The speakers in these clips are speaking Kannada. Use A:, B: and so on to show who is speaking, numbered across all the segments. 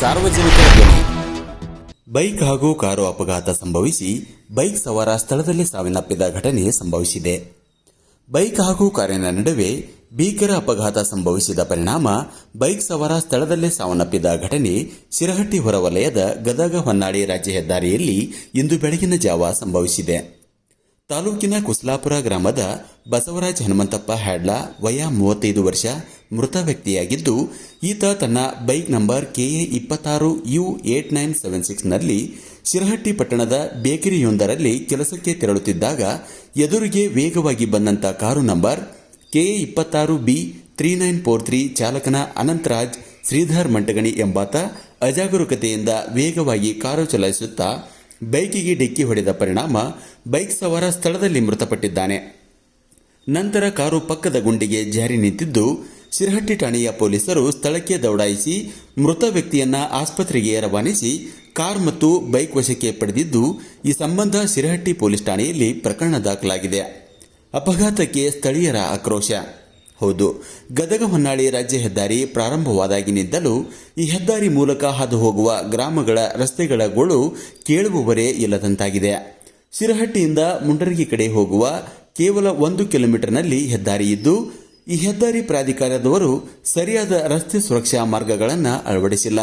A: ಸಾರ್ವಜನಿಕರ ಧ್ವನಿ ಬೈಕ್ ಹಾಗೂ ಕಾರು ಅಪಘಾತ ಸಂಭವಿಸಿ ಬೈಕ್ ಸವಾರ ಸ್ಥಳದಲ್ಲಿ ಸಾವನ್ನಪ್ಪಿದ ಘಟನೆ ಸಂಭವಿಸಿದೆ. ಬೈಕ್ ಹಾಗೂ ಕಾರಿನ ನಡುವೆ ಭೀಕರ ಅಪಘಾತ ಸಂಭವಿಸಿದ ಪರಿಣಾಮ ಬೈಕ್ ಸವಾರ ಸ್ಥಳದಲ್ಲೇ ಸಾವನ್ನಪ್ಪಿದ ಘಟನೆ ಶಿರಹಟ್ಟಿ ಹೊರವಲಯದ ಗದಗ ಹೊನ್ನಾಳಿ ರಾಜ್ಯ ಹೆದ್ದಾರಿಯಲ್ಲಿ ಇಂದು ಬೆಳಗಿನ ಜಾವ ಸಂಭವಿಸಿದೆ. ತಾಲೂಕಿನ ಕುಸ್ಲಾಪುರ ಗ್ರಾಮದ ಬಸವರಾಜ್ ಹನುಮಂತಪ್ಪ ಹ್ಯಾಡ್ಲಾ ವಯ ಮೂವತ್ತೈದು ವರ್ಷ ಮೃತ ವ್ಯಕ್ತಿಯಾಗಿದ್ದು, ಈತ ತನ್ನ ಬೈಕ್ ನಂಬರ್ ಕೆಎ ಇಪ್ಪತ್ತಾರು ಯು ಏಟ್ ನೈನ್ ಸೆವೆನ್ ಸಿಕ್ಸ್ನಲ್ಲಿ ಶಿರಹಟ್ಟಿ ಪಟ್ಟಣದ ಬೇಕರಿಯೊಂದರಲ್ಲಿ ಕೆಲಸಕ್ಕೆ ತೆರಳುತ್ತಿದ್ದಾಗ ಎದುರಿಗೆ ವೇಗವಾಗಿ ಬಂದಂತ ಕಾರು ನಂಬರ್ ಕೆಎ ಇಪ್ಪತ್ತಾರು B three nine four three ಚಾಲಕನ ಅನಂತರಾಜ್ ಶ್ರೀಧರ್ ಮಂಟಗಣಿ ಎಂಬಾತ ಅಜಾಗರೂಕತೆಯಿಂದ ವೇಗವಾಗಿ ಕಾರು ಚಲಾಯಿಸುತ್ತಾ ಬೈಕಿಗೆ ಡಿಕ್ಕಿ ಹೊಡೆದ ಪರಿಣಾಮ ಬೈಕ್ ಸವಾರ ಸ್ಥಳದಲ್ಲಿ ಮೃತಪಟ್ಟಿದ್ದಾನೆ. ನಂತರ ಕಾರು ಪಕ್ಕದ ಗುಂಡಿಗೆ ಜಾರಿ ನಿಂತಿದ್ದು ಶಿರಹಟ್ಟಿ ಠಾಣೆಯ ಪೊಲೀಸರು ಸ್ಥಳಕ್ಕೆ ದೌಡಾಯಿಸಿ ಮೃತ ವ್ಯಕ್ತಿಯನ್ನ ಆಸ್ಪತ್ರೆಗೆ ರವಾನಿಸಿ ಕಾರ್ ಮತ್ತು ಬೈಕ್ ವಶಕ್ಕೆ ಪಡೆದಿದ್ದು, ಈ ಸಂಬಂಧ ಶಿರಹಟ್ಟಿ ಪೊಲೀಸ್ ಠಾಣೆಯಲ್ಲಿ ಪ್ರಕರಣ ದಾಖಲಾಗಿದೆ. ಅಪಘಾತಕ್ಕೆ ಸ್ಥಳೀಯರ ಆಕ್ರೋಶ. ಹೌದು, ಗದಗ ಹೊನ್ನಾಳಿ ರಾಜ್ಯ ಹೆದ್ದಾರಿ ಪ್ರಾರಂಭವಾದಾಗಿನಿಂದಲೂ ಈ ಹೆದ್ದಾರಿ ಮೂಲಕ ಹಾದು ಹೋಗುವ ಗ್ರಾಮಗಳ ರಸ್ತೆಗಳ ಗೋಳು ಕೇಳುವವರೇ ಇಲ್ಲದಂತಾಗಿದೆ. ಶಿರಹಟ್ಟಿಯಿಂದ ಮುಂಡರಗಿ ಕಡೆ ಹೋಗುವ ಕೇವಲ ಒಂದು ಕಿಲೋಮೀಟರ್ನಲ್ಲಿ ಹೆದ್ದಾರಿ ಇದ್ದು ಈ ಹೆದ್ದಾರಿ ಪ್ರಾಧಿಕಾರದವರು ಸರಿಯಾದ ರಸ್ತೆ ಸುರಕ್ಷಾ ಮಾರ್ಗಗಳನ್ನು ಅಳವಡಿಸಿಲ್ಲ.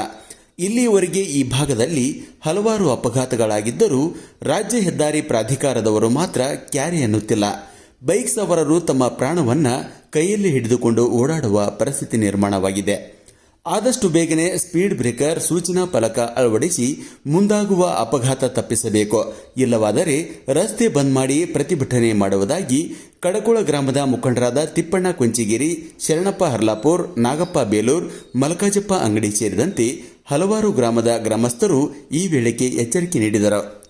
A: ಇಲ್ಲಿಯವರೆಗೆ ಈ ಭಾಗದಲ್ಲಿ ಹಲವಾರು ಅಪಘಾತಗಳಾಗಿದ್ದರೂ ರಾಜ್ಯ ಹೆದ್ದಾರಿ ಪ್ರಾಧಿಕಾರದವರು ಮಾತ್ರ ಕ್ಯಾರಿ ಎನ್ನುತ್ತಿಲ್ಲ ಬೈಕ್ ಸವಾರರು ತಮ್ಮ ಪ್ರಾಣವನ್ನು ಕೈಯಲ್ಲಿ ಹಿಡಿದುಕೊಂಡು ಓಡಾಡುವ ಪರಿಸ್ಥಿತಿ ನಿರ್ಮಾಣವಾಗಿದೆ. ಆದಷ್ಟು ಬೇಗನೆ ಸ್ಪೀಡ್ ಬ್ರೇಕರ್ ಸೂಚನಾ ಫಲಕ ಅಳವಡಿಸಿ ಮುಂದಾಗುವ ಅಪಘಾತ ತಪ್ಪಿಸಬೇಕು. ಇಲ್ಲವಾದರೆ ರಸ್ತೆ ಬಂದ್ ಮಾಡಿ ಪ್ರತಿಭಟನೆ ಮಾಡುವುದಾಗಿ ಕಡಕೋಳ ಗ್ರಾಮದ ಮುಖಂಡರಾದ ತಿಪ್ಪಣ್ಣ ಕುಂಚಿಗಿರಿ, ಶರಣಪ್ಪ ಹರ್ಲಾಪುರ್, ನಾಗಪ್ಪ ಬೇಲೂರ್, ಮಲಕಾಜಪ್ಪ ಅಂಗಡಿ ಸೇರಿದಂತೆ ಹಲವಾರು ಗ್ರಾಮದ ಗ್ರಾಮಸ್ಥರು ಈ ವೇಳೆಗೆ ಎಚ್ಚರಿಕೆ ನೀಡಿದರು.